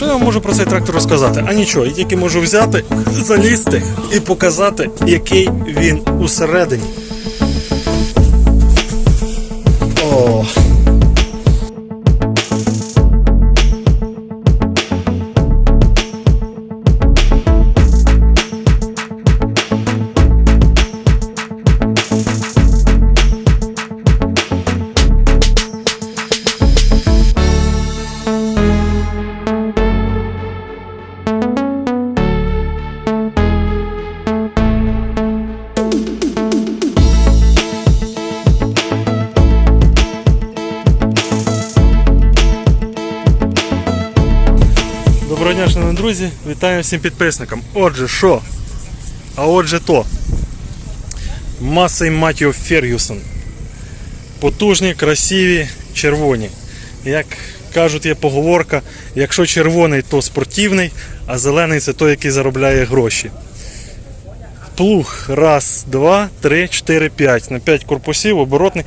Що я вам можу про цей трактор розказати? А нічого, тільки можу взяти, залізти і показати, який він усередині. Дня, шановні друзі, вітаю всім підписникам. Отже, що? А отже то. Масей Матіо Фергюсон. Потужні, красиві, червоні. Як кажуть, є поговорка, якщо червоний, то спортивний, а зелений це той, який заробляє гроші. Плуг. Раз, два, три, чотири, п'ять. На 5 корпусів, оборотний.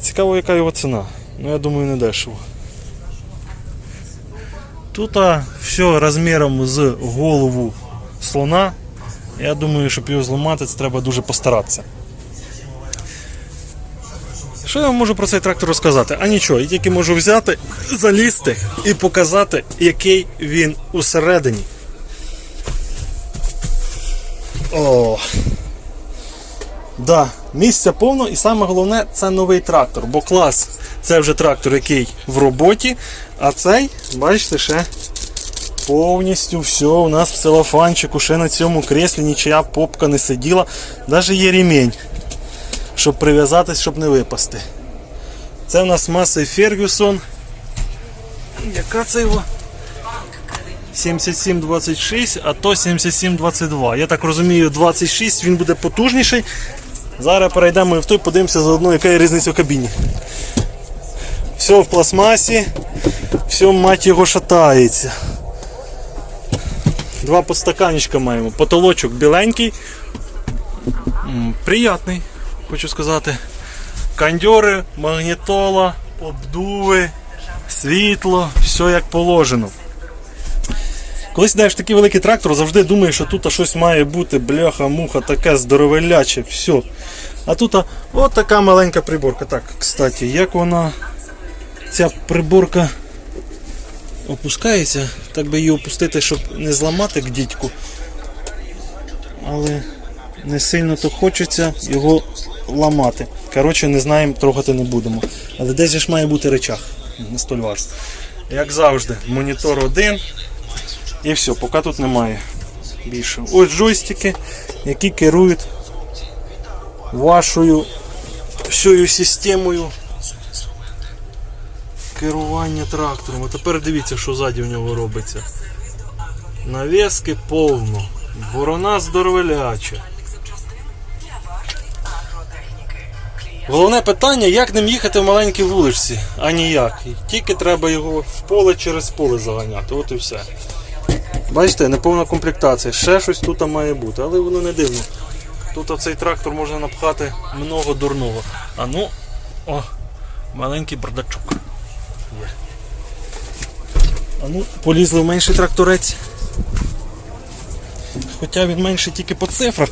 Цікаво, яка його ціна. Ну, я думаю, не дешево. Тут все розміром з голову слона. Я думаю, щоб його зламати, це треба дуже постаратися. Що я вам можу про цей трактор розказати? А нічого, я тільки можу взяти, залізти і показати, який він усередині. О. Да, місця повно і саме головне це новий трактор, бо клас це вже трактор, який в роботі, а цей, бачите, ще повністю все у нас в целофанчику, ще на цьому креслі нічия попка не сиділа. Навіть є ремінь, щоб прив'язатись, щоб не випасти. Це у нас Масей Фергюсон. Яка це його? 7726, а то 7722. Я так розумію, 26 він буде потужніший. Зараз перейдемо і в той, подивимося заодно, яка є різниця в кабіні. Все в пластмасі, все мать його шатається. Два подстаканечка маємо. Потолочок біленький. Приятний, хочу сказати. Кондьори, магнітола, обдуви, світло, все як положено. Коли сідаєш такий великий трактор, завжди думаєш, що тут щось має бути, бляха-муха, таке здоровеляче, все. А тут от така маленька приборка. Так, кстати, як вона, ця приборка опускається, так би її опустити, щоб не зламати дідьку. Але не сильно то хочеться його ламати. Коротше, не знаємо, трогати не будемо. Але десь ж має бути речах. Не столь важко. Як завжди, монітор один. І все, поки тут немає більше. Ось джойстики, які керують вашою всією системою керування трактором. А тепер дивіться, що ззаді в нього робиться. Навіски повно. Ворона здоровеляча. Головне питання, як ним їхати в маленькій вуличці, а ніяк. Тільки треба його в поле через поле заганяти. От і все. Бачите, неповна комплектація. Ще щось тут має бути, але воно не дивно. Тут цей трактор можна напхати много дурного. А ну, о, маленький бардачок. Є. А ну, полізли в менший тракторець. Хоча він менший тільки по цифрах.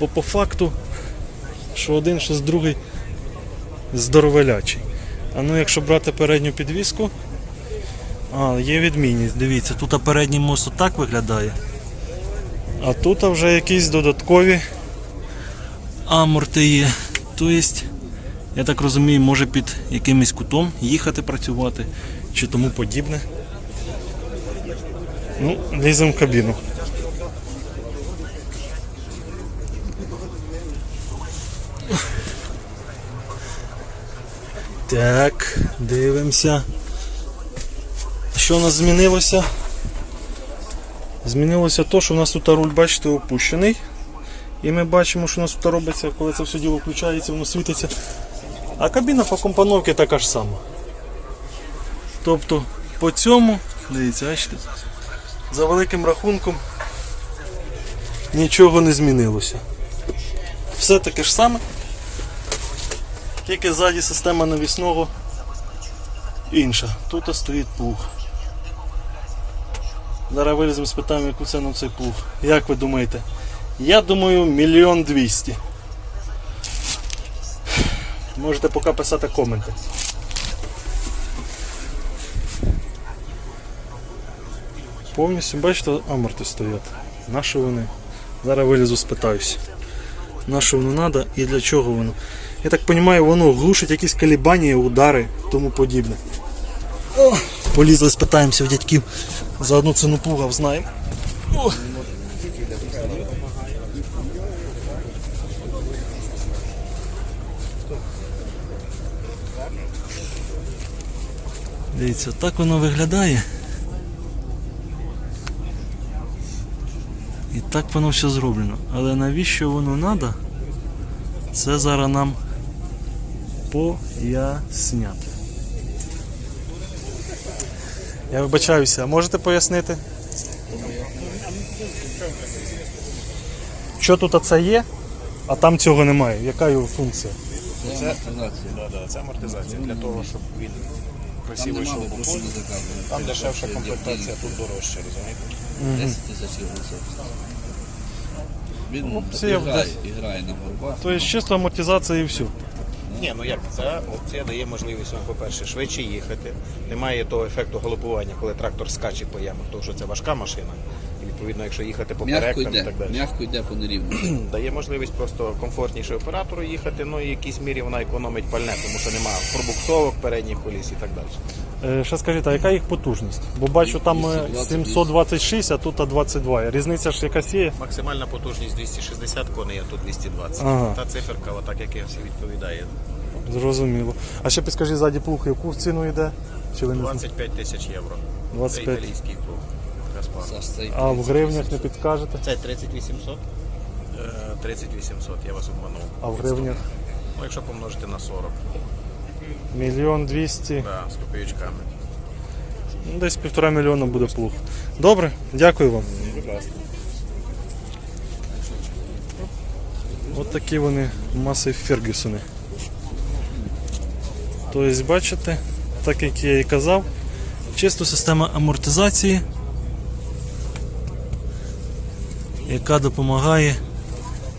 Бо по факту, що один, що з другий здоровелячий. А ну якщо брати передню підвіску, а, є відмінність, дивіться, тут передній мост так виглядає. А тут вже якісь додаткові аморти є. Тобто, я так розумію, може під якимось кутом їхати працювати чи тому подібне. Ну, ліземо в кабіну. Так, дивимося. Що у нас змінилося? Змінилося то, що у нас тут руль, бачите, опущений. І ми бачимо, що у нас тут робиться, коли це все діло включається, воно світиться. А кабіна по компоновці така ж сама. Тобто по цьому, дивіться, бачите, за великим рахунком нічого не змінилося. Все таке ж саме. Тільки ззаді система навісного інша. Тут стоїть плуг. Зараз виліземо, спитаємо, яку ціну цей плуг. Як ви думаєте? Я думаю, мільйон двісті. Можете поки писати коменти. Повністю, бачите, аморти стоять. На що вони? Зараз вилізу, спитаюсь. На що воно треба і для чого воно. Я так розумію, воно глушить якісь колебання, удари тому подібне. Полізли, спитаємося у дядьків. За одну ціну плуга знаємо. Дивіться, так воно виглядає. І так воно все зроблено. Але навіщо воно треба? Це зараз нам поясняти. Я вибачаюся, а можете пояснити? Що тут оце є, а там цього немає? Яка його функція? Це, да, да, це амортизація для того, щоб він красиво йшов по полю. Там дешевша комплектація, тут дорожча, розумієте? 10 тисяч євро. Він це десь- і грає на горбах. Тобто чисто амортизація і все. Ні, ну як ця опція дає можливість вам, по-перше, швидше їхати. Немає того ефекту галопування, коли трактор скаче по ямах, тому що це важка машина. І відповідно, якщо їхати по перекам і йде, так далі. м'яко йде по нерівну. Дає можливість просто комфортніше оператору їхати, ну і в якійсь мірі вона економить пальне, тому що немає пробуксовок передніх коліс і так далі. Е, Ще скажіть, а яка їх потужність? Бо бачу там е, 220. 726, а тут 22. Різниця ж якась є? Максимальна потужність 260 коней, а тут 220. Ага. Та циферка, отак як я всі відповідає. Зрозуміло. А ще підскажіть ззаді плуг, яку ціну йде? Чи ви не 25 тисяч євро. Це італійський круг. Гаспар. А в гривнях не підкажете? Це 3800? 3800, я вас обманув. А в гривнях? Ну, якщо помножити на 40, Мільйон двісті. да, з копійочками. Ну, Десь півтора мільйона буде плуг. Добре, дякую вам. От такі вони маси Фергюсони. Тобто, бачите, так як я і казав, чисто система амортизації, яка допомагає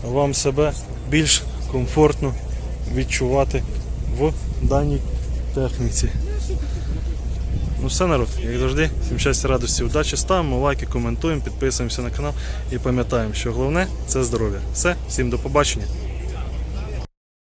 вам себе більш комфортно відчувати в даній техніці. Ну все, народ, як завжди, всім щастя, радості, удачі, ставимо лайки, коментуємо, підписуємося на канал і пам'ятаємо, що головне це здоров'я. Все, всім до побачення.